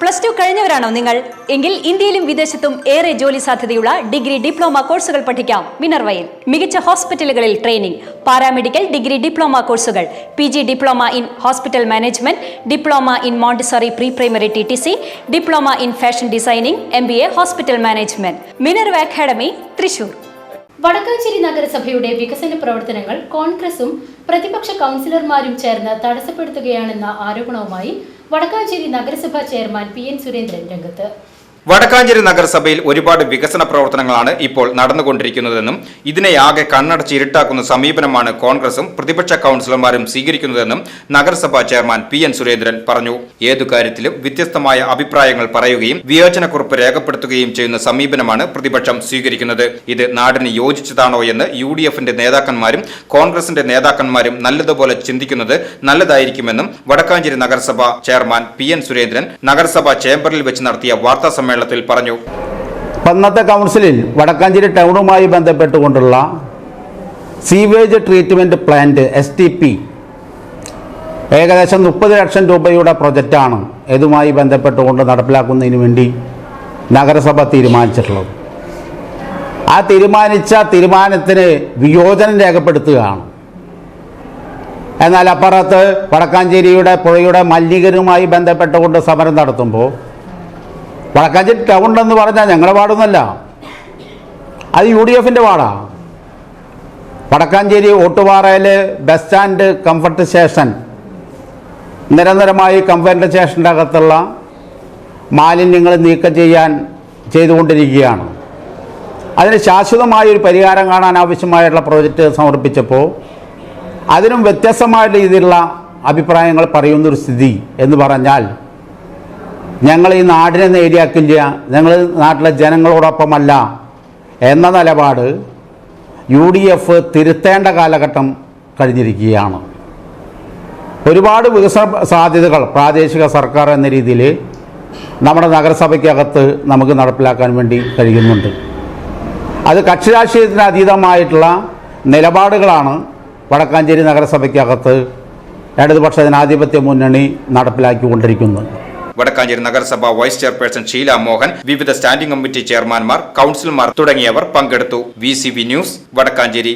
Plus two കഴിഞ്ഞവരാണോ നിങ്ങൾ? എങ്കിൽ ഇന്ത്യയിലും വിദേശത്തും ഏറെ ജോലി സാധ്യതയുള്ള ഡിഗ്രി ഡിപ്ലോമ കോഴ്സുകൾ പഠിക്കാം. മിനർവയിൽ മികച്ച ഹോസ്പിറ്റലുകളിൽ ട്രെയിനിംഗ് പാരാമെഡിക്കൽ ഡിഗ്രി ഡിപ്ലോമ കോഴ്സുകൾ P G diploma in hospital management diploma in montessori pre primary T T C diploma in fashion designing M B A hospital management. Minerva academy Thrissur. Vadakkanchery നഗരസഭയുടെ വികസന പ്രവർത്തനങ്ങൾ കോൺഗ്രസും പ്രതിപക്ഷ കൗൺസിലർമാരും ചേർന്ന് തടസ്സപ്പെടുത്തുകയാണെന്ന ആരോപണവുമായി വടക്കാഞ്ചേരി നഗരസഭാ chairman P N Surendran രംഗത്ത് വടക്കാഞ്ചേരി നഗരസഭയിൽ ഒരുപാട് വികസന പ്രവർത്തനങ്ങളാണ് ഇപ്പോൾ നടന്നുകൊണ്ടിരിക്കുന്നതെന്നും ഇതിനെയാകെ കണ്ണടച്ച് ഇരുട്ടാക്കുന്ന സമീപനമാണ് കോൺഗ്രസും പ്രതിപക്ഷ കൗൺസിലർമാരും സ്വീകരിക്കുന്നതെന്നും നഗരസഭാ ചെയർമാൻ പി എൻ സുരേന്ദ്രൻ പറഞ്ഞു. ഏതു കാര്യത്തിലും വ്യത്യസ്തമായ അഭിപ്രായങ്ങൾ പറയുകയും വിയോജനക്കുറിപ്പ് രേഖപ്പെടുത്തുകയും ചെയ്യുന്ന സമീപനമാണ് പ്രതിപക്ഷം സ്വീകരിക്കുന്നത്. ഇത് നാടിന് യോജിച്ചതാണോ എന്ന് യു ഡി എഫിന്റെ നേതാക്കന്മാരും കോൺഗ്രസിന്റെ നേതാക്കന്മാരും നല്ലതുപോലെ ചിന്തിക്കുന്നത് നല്ലതായിരിക്കുമെന്നും വടക്കാഞ്ചേരി നഗരസഭ ചെയർമാൻ പി എൻ സുരേന്ദ്രൻ നഗരസഭാ ചേംബറിൽ വെച്ച് നടത്തിയ വാർത്താ സമ്മേളനത്തിൽ പറഞ്ഞു. പന്നത്തെ കൗൺസിലിൽ വടക്കാഞ്ചേരി ടൗണുമായി ബന്ധപ്പെട്ടുകൊണ്ടുള്ള sewage treatment plant S T P ഏകദേശം മുപ്പത് ലക്ഷം രൂപയുടെ പ്രൊജക്റ്റാണ് ഇതുമായി ബന്ധപ്പെട്ടുകൊണ്ട് നടപ്പിലാക്കുന്നതിന് വേണ്ടി നഗരസഭ തീരുമാനിച്ചിട്ടുള്ളത്. ആ തീരുമാനിച്ച തീരുമാനത്തിന് വിയോജനം രേഖപ്പെടുത്തുകയാണ്. എന്നാൽ അപ്പുറത്ത് വടക്കാഞ്ചേരിയുടെ പുഴയുടെ മലിനീകരണവുമായി ബന്ധപ്പെട്ടുകൊണ്ട് സമരം നടത്തുമ്പോൾ വടക്കാഞ്ചേരി ടൗൺ എന്ന് പറഞ്ഞാൽ ഞങ്ങളുടെ വാർഡൊന്നല്ല അത് യു ഡി എഫിന്റെ വാർഡാണ് വടക്കാഞ്ചേരി ഓട്ടുപാറയിൽ ബസ് സ്റ്റാൻഡ് കംഫർട്ട് സ്റ്റേഷൻ നിരന്തരമായി കംഫർട്ട് സ്റ്റേഷന്റെ അകത്തുള്ള മാലിന്യങ്ങൾ നീക്കം ചെയ്യാൻ ചെയ്തുകൊണ്ടിരിക്കുകയാണ്. അതിന് ശാശ്വതമായ ഒരു പരിഹാരം കാണാൻ ആവശ്യമായിട്ടുള്ള പ്രോജക്റ്റ് സമർപ്പിച്ചപ്പോൾ അതിനും വ്യത്യസ്തമായ രീതിയിലുള്ള അഭിപ്രായങ്ങൾ പറയുന്നൊരു സ്ഥിതി എന്ന് പറഞ്ഞാൽ ഞങ്ങൾ ഈ നാടിനെ നേടിയാക്കില്ല ഞങ്ങൾ നാട്ടിലെ ജനങ്ങളോടൊപ്പമല്ല എന്ന നിലപാട് യു ഡി എഫ് തിരുത്തേണ്ട കാലഘട്ടം കഴിഞ്ഞിരിക്കുകയാണ്. ഒരുപാട് വികസന സാധ്യതകൾ പ്രാദേശിക സർക്കാർ എന്ന രീതിയിൽ നമ്മുടെ നഗരസഭയ്ക്കകത്ത് നമുക്ക് നടപ്പിലാക്കാൻ വേണ്ടി കഴിയുന്നുണ്ട്. അത് കക്ഷി രാഷ്ട്രീയത്തിന് അതീതമായിട്ടുള്ള നിലപാടുകളാണ് വടക്കാഞ്ചേരി നഗരസഭയ്ക്കകത്ത് ഇടതുപക്ഷ ജനാധിപത്യ മുന്നണി നടപ്പിലാക്കിക്കൊണ്ടിരിക്കുന്നത്. വടക്കാഞ്ചേരി നഗരസഭ വൈസ് ചെയർപേഴ്സൺ ഷീല മോഹൻ വിവിധ സ്റ്റാൻഡിംഗ് കമ്മിറ്റി ചെയർമാൻമാർ കൌൺസിലർമാർ തുടങ്ങിയവർ പങ്കെടുത്തു. V news Vadakkanchery.